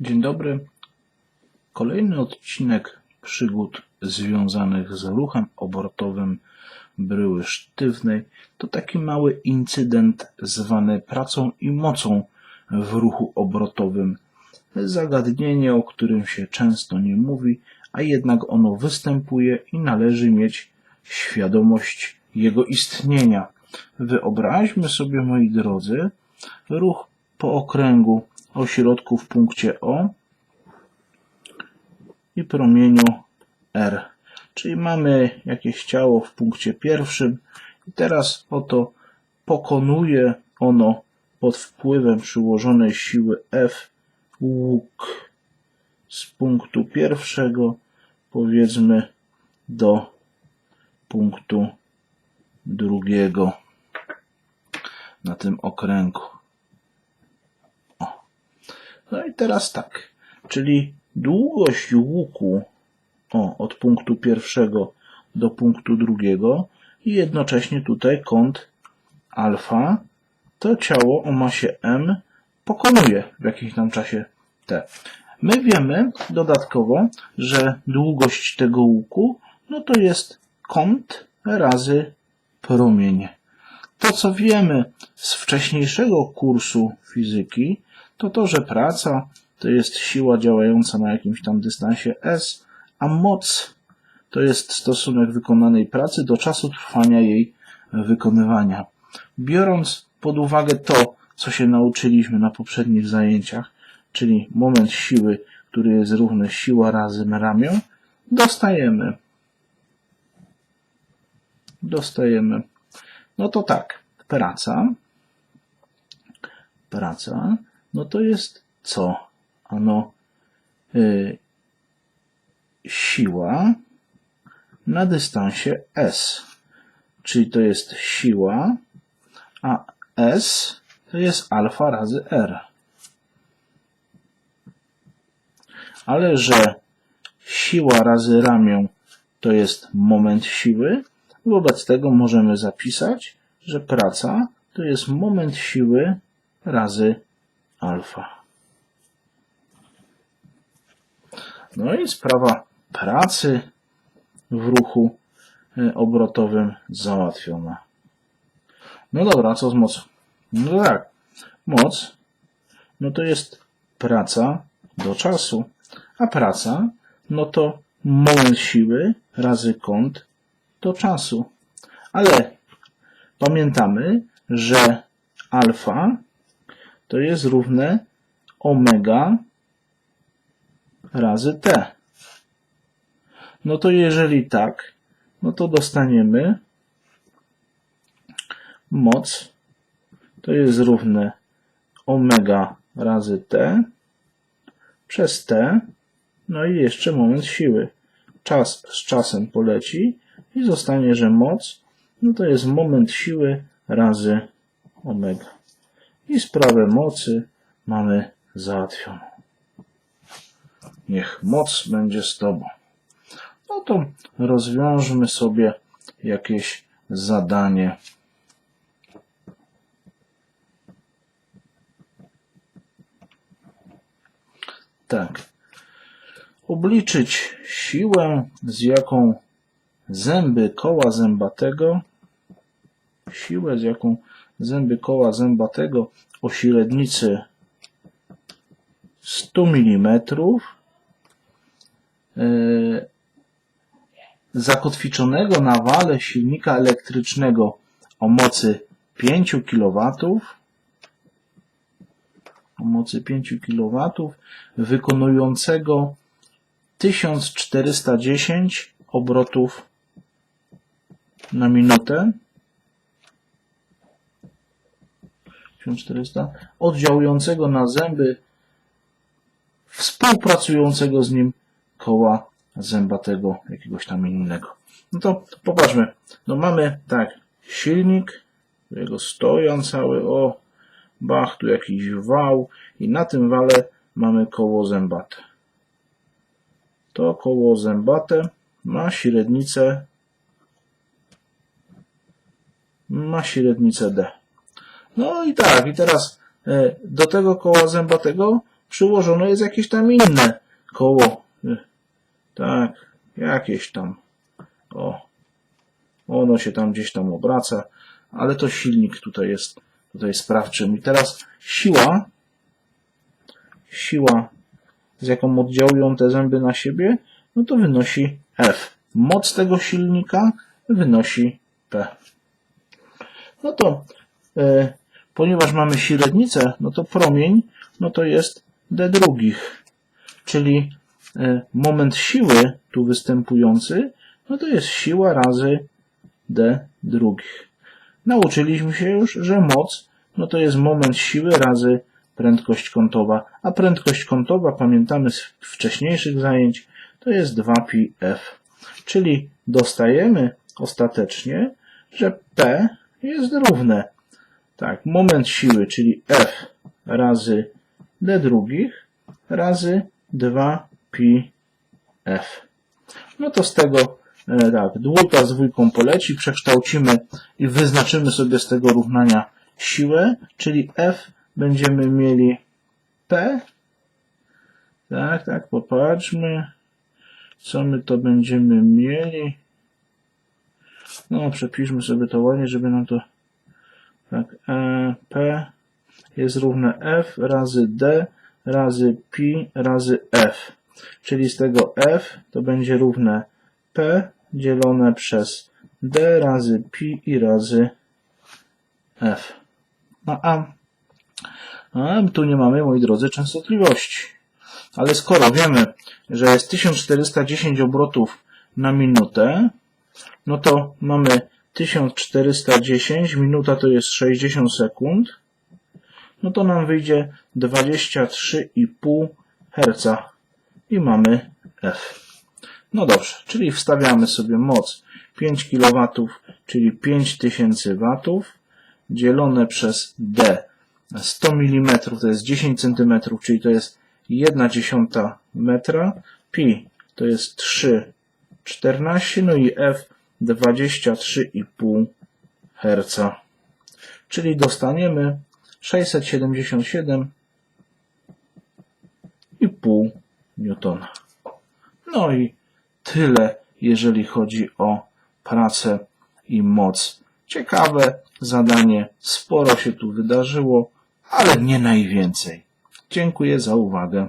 Dzień dobry. Kolejny odcinek przygód związanych z ruchem obrotowym bryły sztywnej to taki mały incydent zwany pracą i mocą w ruchu obrotowym. Zagadnienie, o którym się często nie mówi, a jednak ono występuje i należy mieć świadomość jego istnienia. Wyobraźmy sobie, moi drodzy, ruch po okręgu o środku w punkcie O i promieniu R. Czyli mamy jakieś ciało w punkcie pierwszym i teraz oto pokonuje ono pod wpływem przyłożonej siły F łuk z punktu pierwszego powiedzmy do punktu drugiego na tym okręgu. No i teraz tak, czyli długość łuku o, od punktu pierwszego do punktu drugiego i jednocześnie tutaj kąt alfa to ciało o masie m pokonuje w jakimś tam czasie t. My wiemy dodatkowo, że długość tego łuku no to jest kąt razy promień. To, co wiemy z wcześniejszego kursu fizyki, to to, że praca to jest siła działająca na jakimś tam dystansie S, a moc to jest stosunek wykonanej pracy do czasu trwania jej wykonywania. Biorąc pod uwagę to, co się nauczyliśmy na poprzednich zajęciach, czyli moment siły, który jest równy siła razy ramię, dostajemy. Dostajemy. No to tak, praca. Praca, no to jest co? Ano y, siła na dystansie S. Czyli to jest siła, a S to jest alfa razy R. Ale że siła razy ramię to jest moment siły, wobec tego możemy zapisać, że praca to jest moment siły razy alfa. No i sprawa pracy w ruchu y, obrotowym załatwiona. No dobra, co z mocą? No tak, moc no to jest praca do czasu, a praca no to moment siły razy kąt do czasu. Ale pamiętamy, że alfa to jest równe omega razy t. No to jeżeli tak, no to dostaniemy moc to jest równe omega razy t przez t, no i jeszcze moment siły. Czas z czasem poleci i zostanie, że moc no to jest moment siły razy omega. I sprawę mocy mamy załatwioną. Niech moc będzie z Tobą. No to rozwiążmy sobie jakieś zadanie. Tak. Obliczyć siłę, z jaką zęby koła zębatego, siłę, z jaką zęby koła zębatego o średnicy 100 mm yy, zakotwiczonego na wale silnika elektrycznego o mocy 5 kW o mocy 5 kW wykonującego 1410 obrotów na minutę 1400 oddziałującego na zęby współpracującego z nim koła zębatego jakiegoś tam innego. No to popatrzmy. No mamy tak, silnik, jego stojan cały, o, bach, tu jakiś wał i na tym wale mamy koło zębate. To koło zębate ma średnicę ma średnicę D. No i tak, i teraz e, do tego koła zębatego przyłożone jest jakieś tam inne koło. Y, Tak, jakieś tam. O, ono się tam gdzieś tam obraca, ale to silnik tutaj jest tutaj sprawczym. I teraz siła, siła, z jaką oddziałują te zęby na siebie, no to wynosi F. Moc tego silnika wynosi P. No to, e, ponieważ mamy średnicę, no to promień, no to jest D drugich, czyli e, moment siły tu występujący, no to jest siła razy D drugich. Nauczyliśmy się już, że moc, no to jest moment siły razy prędkość kątowa, a prędkość kątowa, pamiętamy z wcześniejszych zajęć, to jest 2πf. Czyli dostajemy ostatecznie, że P jest równe. Tak, moment siły, czyli F razy D drugich razy 2πf. No to z tego e, tak, dwójka z dwójką poleci, przekształcimy i wyznaczymy sobie z tego równania siłę, czyli F będziemy mieli P. Tak, tak, popatrzmy. Co my to będziemy mieli? No, przepiszmy sobie to ładnie, żeby nam to tak, e, P jest równe F razy D razy pi razy F. Czyli z tego F to będzie równe P dzielone przez D razy pi i razy F. No a, a tu nie mamy, moi drodzy, częstotliwości. Ale skoro wiemy, że jest 1410 obrotów na minutę, no to mamy 1410, minuta to jest 60 sekund, no to nam wyjdzie 23,5 Hz i mamy F. No dobrze, czyli wstawiamy sobie moc 5 kW, czyli 5000 W, dzielone przez D. 100 mm to jest 10 cm, czyli to jest 1 dziesiąta metra. Pi to jest 3,14, no i F 23,5 Hz. Czyli dostaniemy 677,5 newtona. No i tyle, jeżeli chodzi o pracę i moc. Ciekawe zadanie, sporo się tu wydarzyło, ale nie najwięcej. Dziękuję za uwagę.